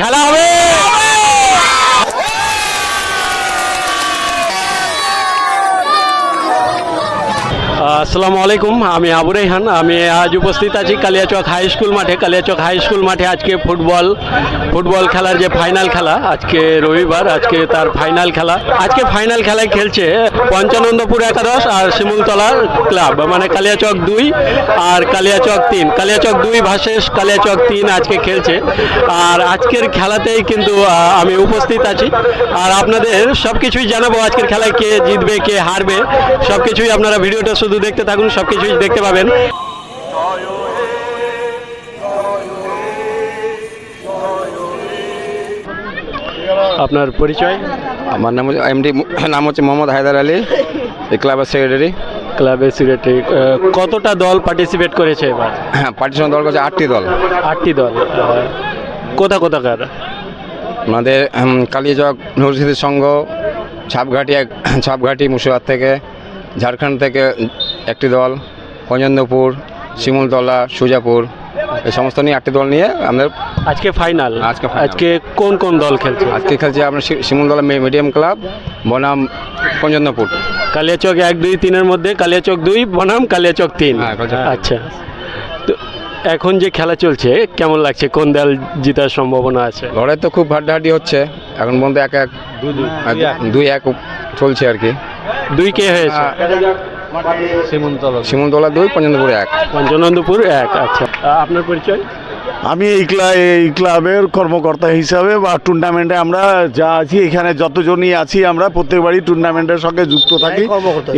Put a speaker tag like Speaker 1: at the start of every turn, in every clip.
Speaker 1: খেলা হবে আসসালামু আলাইকুম, আমি আবু রেহান, আমি আজ উপস্থিত আছি কালিয়াচক হাই স্কুল মাঠে। কালিয়াচক হাই স্কুল মাঠে আজকে ফুটবল ফুটবল খেলার যে ফাইনাল খেলা, আজকে রবিবার, আজকে তার ফাইনাল খেলা। আজকে ফাইনাল খেলায় খেলছে পঞ্চানন্দপুর একাদশ আর শিমুলতলার ক্লাব মানে কালিয়াচক দুই আর কালিয়াচক তিন। কালিয়াচক দুই ভার্সেস কালিয়াচক তিন আজকে খেলছে। আর আজকের খেলাতেই কিন্তু আমি উপস্থিত আছি। আর আপনাদের সব কিছুই জানাব আজকের খেলায় কে জিতবে, কে হারবে। সব কিছুই আপনারা ভিডিওটা শুধু দেখতে থাকুন সব কিছুই দেখতে পাবেন। আপনার পরিচয়?
Speaker 2: আমার নাম হচ্ছে এমডি নাম হচ্ছে মোহাম্মদ হায়দার আলী এই ক্লাবের সেক্রেটারি
Speaker 1: ক্লাবের সেক্রেটারি কতটা দল পার্টিসিপেট করেছে এবার?
Speaker 2: হ্যাঁ পার্টিশন দল করছে আটটি দল।
Speaker 1: আটটি দল কোথা কোথাকার?
Speaker 2: আমাদের কালিয়াচক নরসিদ্ধি সংঘ ছাপঘাটি এক ছাপঘাটি মুর্শিদাবাদ থেকে ঝাড়খণ্ড থেকে একটি দল পঞ্চন্দপুর শিমুলতলা সুজাপুর এই সমস্ত নিয়ে একটি দল নিয়ে আমাদের
Speaker 1: আজকে ফাইনাল
Speaker 2: আজকে
Speaker 1: আজকে কোন কোন দল খেলছে?
Speaker 2: আজকে খেলছে আপনার শিমুলতলা মিডিয়াম ক্লাব বনাম পঞ্চন্দপুর
Speaker 1: কালিয়াচক এক দুই তিনের মধ্যে কালিয়াচক দুই বনাম কালিয়াচক তিন।
Speaker 2: হ্যাঁ,
Speaker 1: আচ্ছা। এখন যে খেলা চলছে কেমন লাগছে? কোন দল জেতার সম্ভাবনা আছে?
Speaker 2: লড়াই তো খুব হাড্ডাহাড্ডি হচ্ছে। এখন পর্যন্ত এক এক দুই এক চলছে আর কি।
Speaker 1: দুই কে হয়েছে?
Speaker 2: সিমন্তলা দুই পঞ্চনন্দপুর এক।
Speaker 1: পঞ্চনন্দপুর এক আচ্ছা। আপনার পরিচয়?
Speaker 3: আমি এই ক্লা- এই ক্লাবের কর্মকর্তা হিসাবে বা টুর্নামেন্টে আমরা যা আছি এখানে যতজনই আছি আমরা প্রত্যেকবারই টুর্নামেন্টের সঙ্গে যুক্ত থাকি।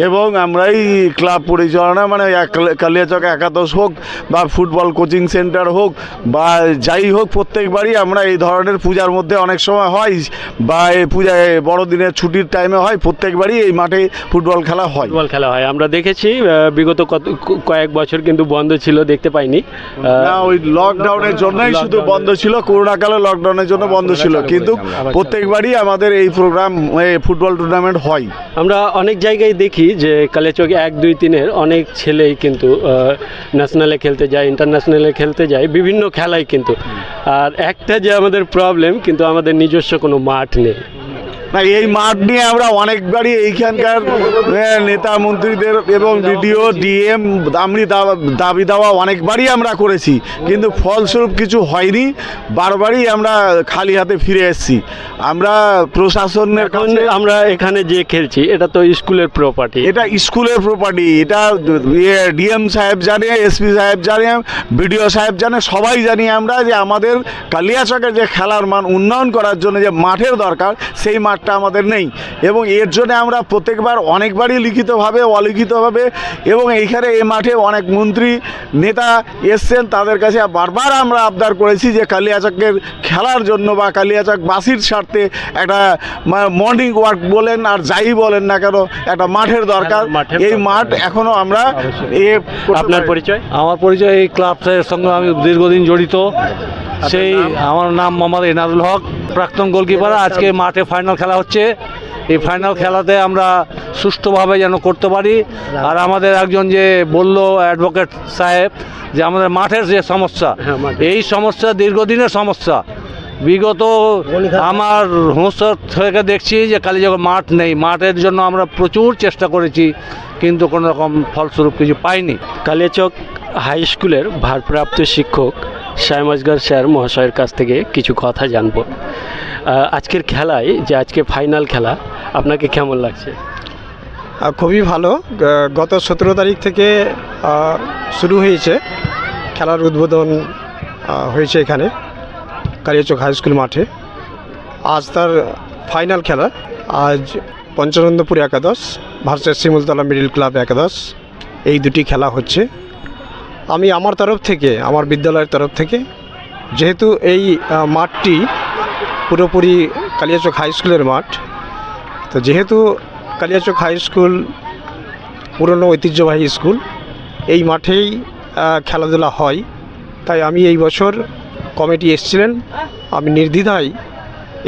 Speaker 3: এবং আমরাই ক্লাব পরিচালনা মানে এক- কালিয়াচক একাদশ হোক বা ফুটবল কোচিং সেন্টার হোক বা যাই হোক প্রত্যেকবারই আমরা এই ধরনের পূজার মধ্যে অনেক সময় হয় বা এই পূজায় বড়দিনের ছুটির টাইমে হয় প্রত্যেকবারই এই মাঠে ফুটবল খেলা হয়।
Speaker 1: ফুটবল খেলা হয়। আমরা দেখেছি বিগত কত কয়েক বছর কিন্তু বন্ধ ছিল দেখতে পাইনি। ওই
Speaker 3: না ওই লকডাউনের জন্যই শুধু বন্ধ ছিল করোনাকালে লকডাউনের জন্য বন্ধ ছিল। কিন্তু প্রত্যেকবারই আমাদের এই প্রোগ্রাম ফুটবল টুর্নামেন্ট হয়।
Speaker 1: আমরা অনেক জায়গায় দেখি যে কালেচক এক দুই তিনের অনেক ছেলেই কিন্তু ন্যাশনালে খেলতে যায় ইন্টারন্যাশনালে খেলতে যায় বিভিন্ন খেলায় কিন্তু। আর একটা যে আমাদের প্রবলেম কিন্তু আমাদের নিজস্ব কোনো মাঠ নেই।
Speaker 3: না এই মাঠ নিয়ে আমরা অনেকবারই এইখানকার নেতা মন্ত্রীদের এবং বিডিও ডিএম দামড়ি দাবি দেওয়া অনেকবারই আমরা করেছি। কিন্তু ফলস্বরূপ কিছু হয়নি বারবারই আমরা খালি হাতে ফিরে এসেছি। আমরা প্রশাসনের কাছে
Speaker 1: আমরা এখানে যে খেলছি এটা তো স্কুলের প্রপার্টি
Speaker 3: এটা স্কুলের প্রপার্টি এটা ডিএম সাহেব জানে এসপি সাহেব জানে বিডিও সাহেব জানে সবাই জানি আমরা যে আমাদের কালিয়াচকের যে খেলার মান উন্নয়ন করার জন্য যে মাঠের দরকার সেই মাঠটা আমাদের নেই। এবং এর জন্য আমরা প্রত্যেকবার অনেকবারই লিখিতভাবে অলিখিতভাবে এবং এইখানে এই মাঠে অনেক মন্ত্রী নেতা এসছেন। তাদের কাছে বারবার আমরা আবদার করেছি যে কালিয়াচকের খেলার জন্য বা কালিয়াচক বাসির স্বার্থে একটা মর্নিং ওয়াক বলেন আর যাই বলেন না কেন একটা মাঠের দরকার। এই মাঠ এখনও আমরা এ
Speaker 1: আপনার পরিচয়?
Speaker 4: আমার পরিচয় এই ক্লাবের সঙ্গে আমি দীর্ঘদিন জড়িত। সেই আমার নাম মোহাম্মদ এনাদুল হক। প্রাক্তন গোলকিপার আজকে মাঠে ফাইনাল খেলা হচ্ছে। এই ফাইনাল খেলাতে আমরা সুষ্ঠুভাবে যেন করতে পারি। আর আমাদের একজন যে বলল অ্যাডভোকেট সাহেব যে আমাদের মাঠের যে সমস্যা
Speaker 1: হ্যাঁ,
Speaker 4: এই সমস্যা দীর্ঘদিনের সমস্যা। বিগত আমার হুঁসর থেকে দেখছি যে কালী যখন মাঠ নেই মাঠের জন্য আমরা প্রচুর চেষ্টা করেছি কিন্তু কোনো রকম ফলস্বরূপ কিছু পাইনি।
Speaker 1: কালিয়াচক হাই স্কুলের ভারপ্রাপ্ত শিক্ষক সাইম আজগার স্যার মহাশয়ের কাছ থেকে কিছু কথা জানব। আজকের খেলায় যে আজকে ফাইনাল খেলা, আপনাকে কেমন লাগছে?
Speaker 5: খুবই ভালো। গত সতেরো তারিখ থেকে শুরু হয়েছে। খেলার উদ্বোধন হয়েছে এখানে, কালিয়াচক হাই স্কুল মাঠে। আজ তার ফাইনাল খেলা। আজ পঞ্চানন্দপুর একাদশ ভার্সেস শিমুলতলা মিডিল ক্লাব একাদশ। এই দুটি খেলা হচ্ছে। আমি আমার তরফ থেকে, আমার বিদ্যালয়ের তরফ থেকে, যেহেতু এই মাঠটি পুরোপুরি কালিয়াচক হাই স্কুলের মাঠ, তো যেহেতু কালিয়াচক হাই স্কুল পুরনো ঐতিহ্যবাহী স্কুল, এই মাঠেই খেলাধুলা হয়। তাই আমি এই বছর কমিটি এসেছিলেন, আমি নির্দ্বিধায়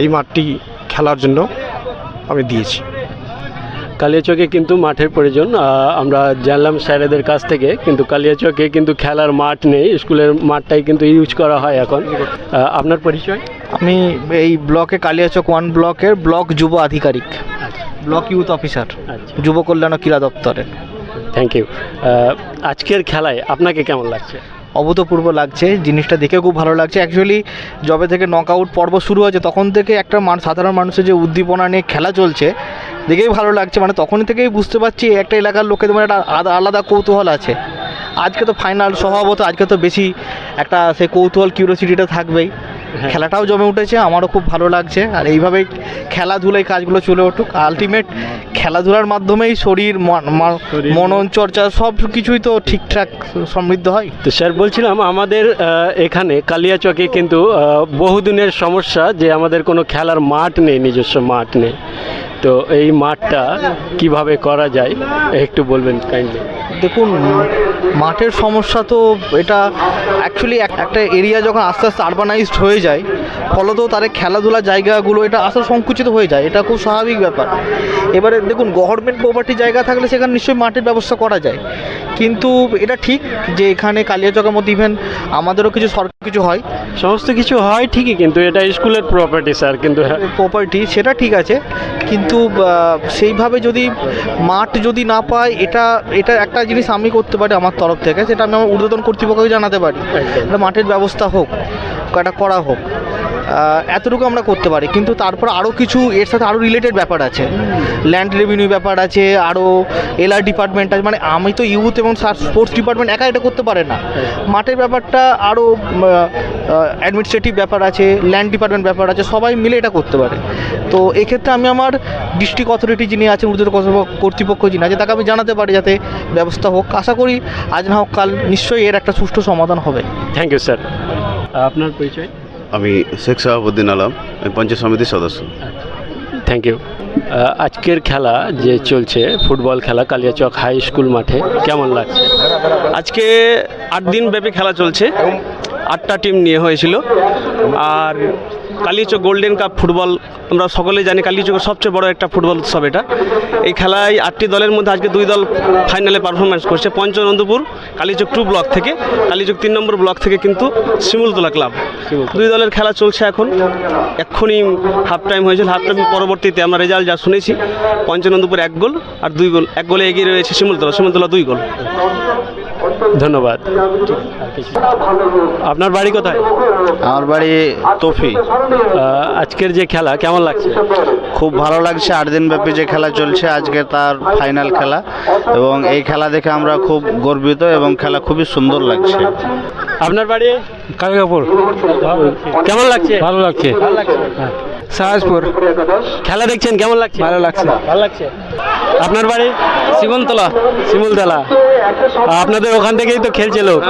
Speaker 5: এই মাঠটি খেলার জন্য আমি দিয়েছি।
Speaker 1: কালিয়াচকে কিন্তু মাঠের প্রয়োজন আমরা জানলাম স্যারেদের কাছ থেকে কিন্তু কালিয়াচকে কিন্তু খেলার মাঠ নেই স্কুলের মাঠটাই কিন্তু ইউজ করা হয় এখন। আপনার পরিচয়?
Speaker 6: আমি এই ব্লকে কালিয়াচক ওয়ান ব্লকের ব্লক যুব আধিকারিক ব্লক ইউথ অফিসার
Speaker 1: আচ্ছা।
Speaker 6: যুব কল্যাণ ও ক্রীড়া দপ্তরের
Speaker 1: থ্যাংক ইউ আজকের খেলায় আপনাকে কেমন লাগছে?
Speaker 6: অভূতপূর্ব লাগছে জিনিসটা দেখে খুব ভালো লাগছে। অ্যাকচুয়ালি যবে থেকে নক আউট পর্ব শুরু হয়েছে তখন থেকে একটা সাধারণ মানুষের যে উদ্দীপনা নিয়ে খেলা চলছে দেখেই ভালো লাগছে মানে তখন থেকেই বুঝতে পারছি একটা এলাকার লোকেদের মানে একটা আলাদা- কৌতূহল আছে আজকে তো ফাইনাল স্বভাবত আজকে তো বেশি একটা সে কৌতূহল কিউরিয়াসিটিটা থাকবেই। খেলাটাও জমে উঠেছে আমারও খুব ভালো লাগছে। আর এইভাবেই খেলাধুলায় কাজগুলো চলে উঠুক। আলটিমেট খেলাধুলার মাধ্যমেই শরীর মন- মা- মনন চর্চা সব কিছুই তো ঠিকঠাক সমৃদ্ধ হয়।
Speaker 1: তো স্যার বলছিলাম আমাদের এখানে কালিয়াচকে কিন্তু বহুদিনের সমস্যা যে আমাদের কোনো খেলার মাঠ নেই নিজস্ব মাঠ নেই। তো এই মাঠটা কীভাবে করা যায় একটু বলবেন কাইন্ডলি
Speaker 6: দেখুন মাঠের সমস্যা তো এটা অ্যাকচুয়ালি একটা এরিয়া যখন আস্তে আস্তে আরবানাইজড হয়ে যায় ফলত তার খেলাধুলার জায়গাগুলো এটা আসলে সংকুচিত হয়ে যায়। এটা খুব স্বাভাবিক ব্যাপার। এবারে দেখুন গভর্নমেন্ট প্রপার্টি জায়গা থাকলে সেখানে নিশ্চয়ই মাঠের ব্যবস্থা করা যায়। কিন্তু এটা ঠিক যে এখানে কালিয়াচকের মধ্যে ইভেন আমাদেরও কিছু সরকার কিছু হয়।
Speaker 1: সমস্ত কিছু হয় ঠিকই কিন্তু এটা স্কুলের প্রপার্টি স্যার কিন্তু হ্যাঁ,
Speaker 6: প্রপার্টি সেটা ঠিক আছে। কিন্তু সেইভাবে যদি মাঠ যদি না পায় এটা এটা একটা জিনিস আমি করতে পারি আমার তরফ থেকে। সেটা আমি আমার ঊর্ধ্বতন কর্তৃপক্ষকে জানাতে পারি। মাঠের ব্যবস্থা হোক এটা করা হোক। এতটুকু আমরা করতে পারি। কিন্তু তারপর আরও কিছু এর সাথে আরও রিলেটেড ব্যাপার আছে। ল্যান্ড রেভিনিউ ব্যাপার আছে আরও এলআর ডিপার্টমেন্ট আছে। মানে আমি তো ইউথ এবং স্পোর্টস ডিপার্টমেন্ট একা এটা করতে পারে না। মাঠের ব্যাপারটা আরও অ্যাডমিনিস্ট্রেটিভ ব্যাপার আছে ল্যান্ড ডিপার্টমেন্ট ব্যাপার আছে সবাই মিলে এটা করতে পারে। তো এক্ষেত্রে আমি আমার ডিস্ট্রিক্ট অথরিটি যিনি আছেন ঊর্ধ্বতন কর্তৃপক্ষ- কর্তৃপক্ষ যিনি আছে তাকে আমি জানাতে পারি যাতে ব্যবস্থা হোক। আশা করি আজ না হোক কাল নিশ্চয়ই এর একটা সুষ্ঠু সমাধান হবে।
Speaker 1: থ্যাংক ইউ স্যার আপনার পরিচয়?
Speaker 7: আমি শেখ শাহাবুদ্দিন আলম আমি পঞ্চায়েত সমিতির সদস্য।
Speaker 1: থ্যাংক ইউ আজকের খেলা যে চলছে ফুটবল খেলা কালিয়াচক হাই স্কুল মাঠে কেমন লাগছে?
Speaker 8: আজকে আট দিন ব্যাপী খেলা চলছে। আটটা টিম নিয়ে হয়েছিল। আর কালিয়াচক গোল্ডেন কাপ ফুটবল আমরা সকলে জানি কালিয়াচকের সবচেয়ে বড় একটা ফুটবল উৎসব এটা। এই খেলায় আটটি দলের মধ্যে আজকে দুই দল ফাইনালে পারফরমেন্স করছে পঞ্চনন্দপুর কালিয়াচক টু ব্লক থেকে কালিয়াচক তিন নম্বর ব্লক থেকে কিন্তু শিমুলতলা ক্লাব দুই দলের খেলা চলছে এখন। এক্ষুনি হাফ টাইম হয়েছিল হাফ টাইম পরবর্তীতে আমরা রেজাল্ট যা শুনেছি পঞ্চনন্দপুর এক গোল আর দুই গোল এক গোলে এগিয়ে রয়েছে শিমুলতলা শিমুলতলা দুই গোল।
Speaker 1: ধন্যবাদ। আপনার বাড়ি কোথায়?
Speaker 9: আমার বাড়ি তফি।
Speaker 1: আজকের যে খেলা কেমন লাগছে?
Speaker 9: খুব ভালো লাগছে আট দিন ব্যাপী যে খেলা চলছে আজকে তার ফাইনাল খেলা। এবং এই খেলা দেখে আমরা খুব গর্বিত এবং খেলা খুবই সুন্দর লাগছে।
Speaker 1: আপনার বাড়ি?
Speaker 4: কালিকাপুর
Speaker 1: কেমন লাগছে?
Speaker 4: ভালো লাগছে। সাহাজপুর।
Speaker 1: খেলা দেখছেন কেমন লাগছে?
Speaker 4: ভালো লাগছে।
Speaker 1: ভালো লাগছে। আপনার বাড়ি?
Speaker 4: শিবনতলা
Speaker 1: শিমুলতলা। আপনাদের ওখান থেকেই তো খেলছিল লোক।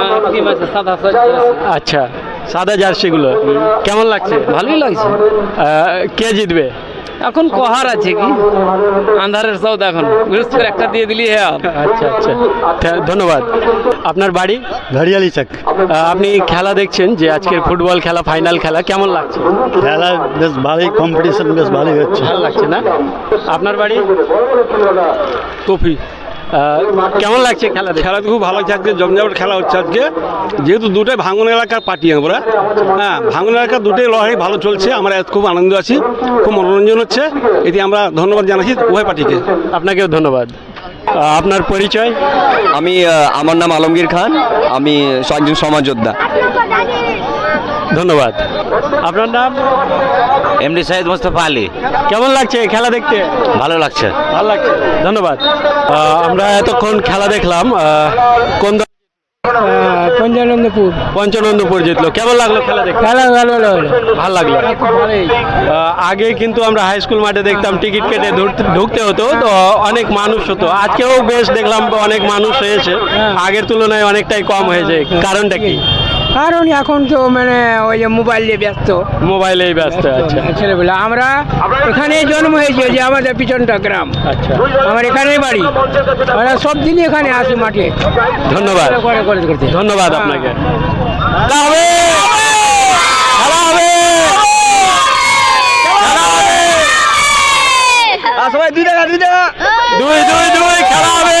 Speaker 1: আচ্ছা সাদা জার্সিগুলো। কেমন লাগছে?
Speaker 10: ভালোই লাগছে।
Speaker 1: কে জিতবে?
Speaker 10: এখন কহার আছে কি? আন্ধারের সৌদ এখন। বৃহস্পতি একটা দিয়ে দিলি হ্যাঁ
Speaker 1: আচ্ছা আচ্ছা। ধন্যবাদ। আপনার বাড়ি?
Speaker 5: ঘড়িয়ালি চাক
Speaker 1: আপনি খেলা দেখছেন যে আজকের ফুটবল খেলা ফাইনাল খেলা কেমন লাগছে?
Speaker 5: খেলা বেশ ভালোই কম্পিটিশন বেশ ভালোই হচ্ছে।
Speaker 1: ভালো লাগছে না? আপনার বাড়ি?
Speaker 8: টফি
Speaker 1: আহ, কেমন লাগছে খেলা
Speaker 8: খেলা তো খুব ভালো লাগছে আজকে জমজমাট খেলা হচ্ছে আজকে। যেহেতু দুটোই ভাঙন এলাকার পার্টি আমরা। হ্যাঁ ভাঙন এলাকার দুটোই লড়াই ভালো চলছে আমরা খুব আনন্দ আছি খুব মনোরঞ্জন হচ্ছে। এটি আমরা ধন্যবাদ জানাচ্ছি উভয় পার্টিকে।
Speaker 1: আপনাকেও ধন্যবাদ। আপনার পরিচয়?
Speaker 11: আমি আমার নাম আলমগীর খান আমি একজন সমাজ যোদ্ধা
Speaker 1: ধন্যবাদ। আপনার নাম?
Speaker 11: এমডি সাইদ মোস্তফা আলী।
Speaker 1: কেমন লাগছে খেলা দেখতে?
Speaker 11: ভালো লাগছে।
Speaker 1: ভালো লাগছে। ধন্যবাদ। আমরা এতক্ষণ খেলা দেখলাম কোন দল?
Speaker 10: পঞ্চানন্দপুর।
Speaker 1: জিতলো। কেমন লাগল খেলা দেখতে?
Speaker 10: খেলা ভালো লাগল।
Speaker 1: ভালো লাগল। আগে কিন্তু আমরা হাই স্কুল মাঠে দেখতাম টিকিট কেটে ঢুকতে- ঢুকতে হতো তো অনেক মানুষ হতো। আজকেও বেশ দেখলাম অনেক মানুষ হয়েছে। আগের তুলনায় অনেকটাই কম হয়েছে। কারণটা কি?
Speaker 10: কারণ এখন তো মানে ওই যে মোবাইল নিয়ে ব্যস্ত।
Speaker 1: মোবাইলেই ব্যস্ত ছেলে আচ্ছা।
Speaker 10: মানে ছেলেবেলা আমরা এখানেই জন্ম হয়েছে যে আমাদের পিছনটা গ্রাম।
Speaker 1: আচ্ছা।
Speaker 10: আমার এখানেই বাড়ি। আমরা সব দিনই এখানে আসি মাঠে।
Speaker 1: ধন্যবাদ।
Speaker 10: ধন্যবাদ হ্যাঁ। আপনাকে।
Speaker 1: হবে! সবাই আচ্ছা দুই টাকা দুই টাকা। দুই দুই দুই খেলা হবে!